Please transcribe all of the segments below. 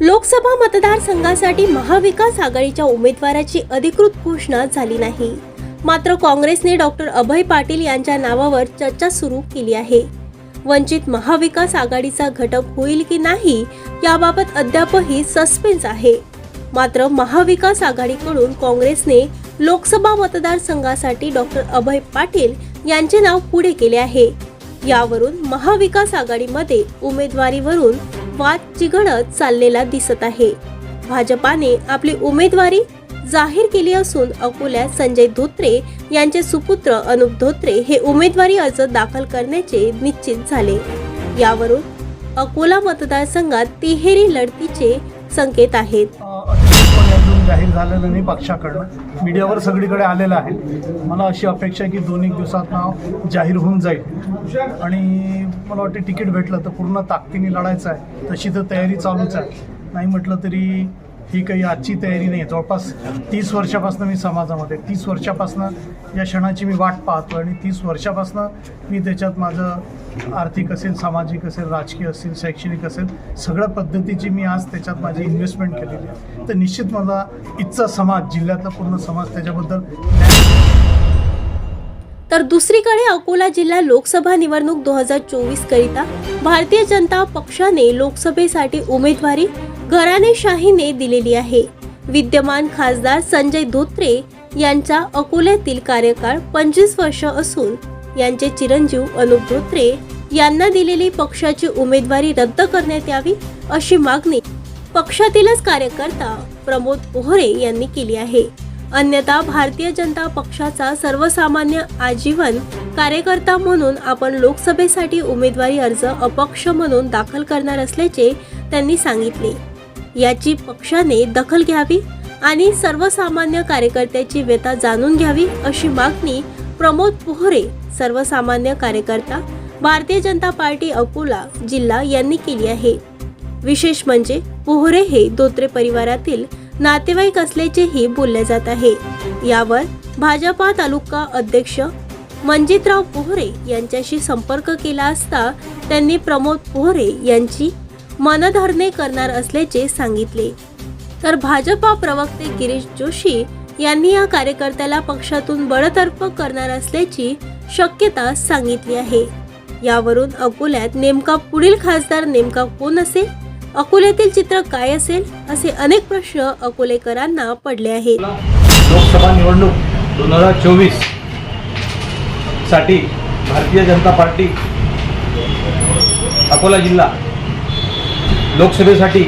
लोकसभा मतदारसंघासाठी महाविकास आघाडीच्या उमेदवाराची अधिकृत घोषणा झाली नाही. मात्र काँग्रेसने डॉक्टर अभय पाटील यांच्या नावावर चर्चा सुरू केली आहे. वंचित महाविकास आघाडीचा घटक होईल की नाही याबाबत अद्यापही सस्पेन्स आहे. मात्र महाविकास आघाडीकडून काँग्रेसने लोकसभा मतदारसंघासाठी डॉक्टर अभय पाटील यांचे नाव पुढे केले आहे. यावरून महाविकास आघाडीमध्ये उमेदवारीवरून वाद चिघळत चाललेला दिसत आहे. भाजपाने आपली उमेदवारी जाहीर केली असून अकोल्यात संजय धोत्रे यांचे सुपुत्र अनुप धोत्रे हे उमेदवारी अर्ज दाखल करण्याचे निश्चित झाले. यावरून अकोला मतदारसंघात तिहेरी लढतीचे संकेत आहेत. जाहीर झालेलं नाही पक्षाकडनं. मीडियावर सगळीकडे आलेलं आहे. मला अशी अपेक्षा आहे की दोन एक दिवसात नाव जाहीर होऊन जाईल. आणि मला वाटते तिकीट भेटलं तर पूर्ण ताकदीने लढायचं आहे. तशी तर तयारी चालूच आहे. नाही म्हटलं तरी ही काही आजची तयारी नाही. आहे जवळपास तीस वर्षापासून मी समाजामध्ये तीस वर्षापासून या क्षणाची मी वाट पाहतो आणि तीस वर्षापासून मी त्याच्यात माझं आर्थिक असेल सामाजिक असेल राजकीय असेल शैक्षणिक असेल सगळ्या पद्धतीची मी आज त्याच्यात माझी इन्व्हेस्टमेंट केलेली आहे. तर निश्चित माझा इथचा समाज जिल्ह्यातला पूर्ण समाज त्याच्याबद्दल तर दुसरीकडे अकोला जिल्हा लोकसभा निवडणूक दोन हजार चोवीस करिता भारतीय जनता पक्षाने लोकसभेसाठी उमेदवारी घराणेशाहीने दिलेली आहे. विद्यमान खासदार संजय धोत्रे यांचा अकोल्यातील कार्यकाळ पंचवीस वर्ष असून यांचे चिरंजीव अनुप धोत्रे यांना दिलेली पक्षाची उमेदवारी रद्द करण्यात यावी अशी मागणी पक्षातीलच कार्यकर्ता प्रमोद ओहरे यांनी केली आहे. अन्यथा भारतीय जनता पक्षाचा सर्वसामान्य आजीवन कार्यकर्ता म्हणून आपण लोकसभेसाठी उमेदवारी अर्ज अपक्ष म्हणून दाखल करणार असल्याचे त्यांनी सांगितले. याची पक्षाने दखल घ्यावी आणि सर्वसामान्य कार्यकर्त्याची व्यथा जाणून घ्यावी अशी मागणी प्रमोद पोहरे सर्वसामान्य कार्यकर्ता भारतीय जनता पार्टी अकोला जिल्हा यांनी केली आहे. विशेष म्हणजे पोहरे हे धोत्रे परिवारातील नातेवाईक असल्याचेही बोलले जात आहे. यावर भाजपा तालुका अध्यक्ष मंजितराव पोहरे यांच्याशी संपर्क केला असता त्यांनी प्रमोद पोहरे यांची मनधरणे करणार असल्याचे सांगितले. तर भाजपा प्रवक्ते गिरीश जोशी यांनी या कार्यकर्त्याला पक्षातून बडतर्फ करणार असल्याची शक्यता सांगितली आहे. यावरून अकोल्यात नेमका पुढील खासदार नेमका कोण असेल? अकोल्यातील चित्र काय असेल? असे अनेक प्रश्न अकोलेकरांना पडले आहेत. लोकसभा निवडणूक दोन हजार चोवीससाठी भारतीय जनता पार्टी अकोला जिल्हा लोकसभेसाठी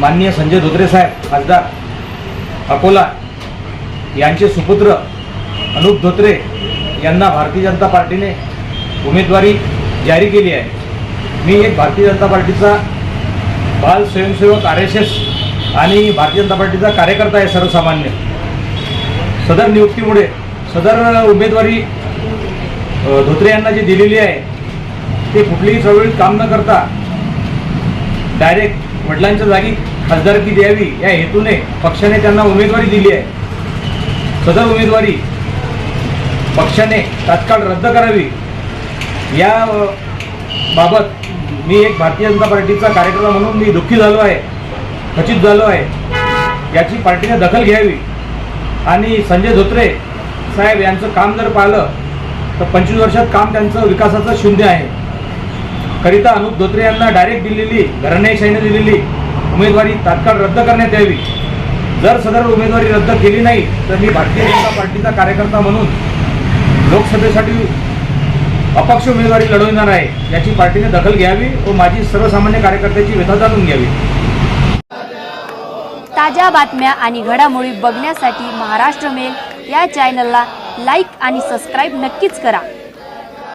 माननीय संजय धोत्रे साहेब खासदार अकोला यांचे सुपुत्र अनुप धोत्रे यांना भारतीय जनता पार्टीने उमेदवारी जारी केली आहे. मी एक भारतीय जनता पार्टीचा बाल स्वयंसेवक आर एस एस आणि भारतीय जनता पार्टीचा कार्यकर्ता आहे सर्वसामान्य. सदर नियुक्तीमुळे सदर उमेदवारी धोत्रे यांना जी दिलेली आहे ते कुठलीही चळवळीत काम न करता डायरेक्ट वडिलांच्या जागी खासदारकी द्यावी या हेतूने पक्षाने त्यांना उमेदवारी दिली आहे. सदर उमेदवारी पक्षाने तात्काळ रद्द करावी. या बाबत मी एक भारतीय जनता पार्टीचा कार्यकर्ता म्हणून मी दुःखी झालो आहे खचित झालो आहे. याची पार्टीने दखल घ्यावी. आणि संजय धोत्रे साहेब यांचं काम जर पाहिलं तर पंचवीस वर्षात काम त्यांचं विकासाचं शून्य आहे. करिता अनुप धोत्रे यांना डायरेक्ट दिलेली घराणेशाहीने दिलेली उमेदवारी तात्काळ रद्द करण्यात यावी. जर सदर उमेदवारी रद्द केली नाही तर मी भारतीय जनता पार्टीचा कार्यकर्ता म्हणून लोकसभेसाठी अपक्ष उमेदवारी लढवणार आहे याची पार्टीने दखल घ्यावी व माझी सर्वसामान्य कार्यकर्त्याची व्यथा जाणून घ्यावी. ताज्या बातम्या आणि घडामोडी बघण्यासाठी महाराष्ट्र मेल या चॅनलला लाईक आणि सबस्क्राईब नक्कीच करा.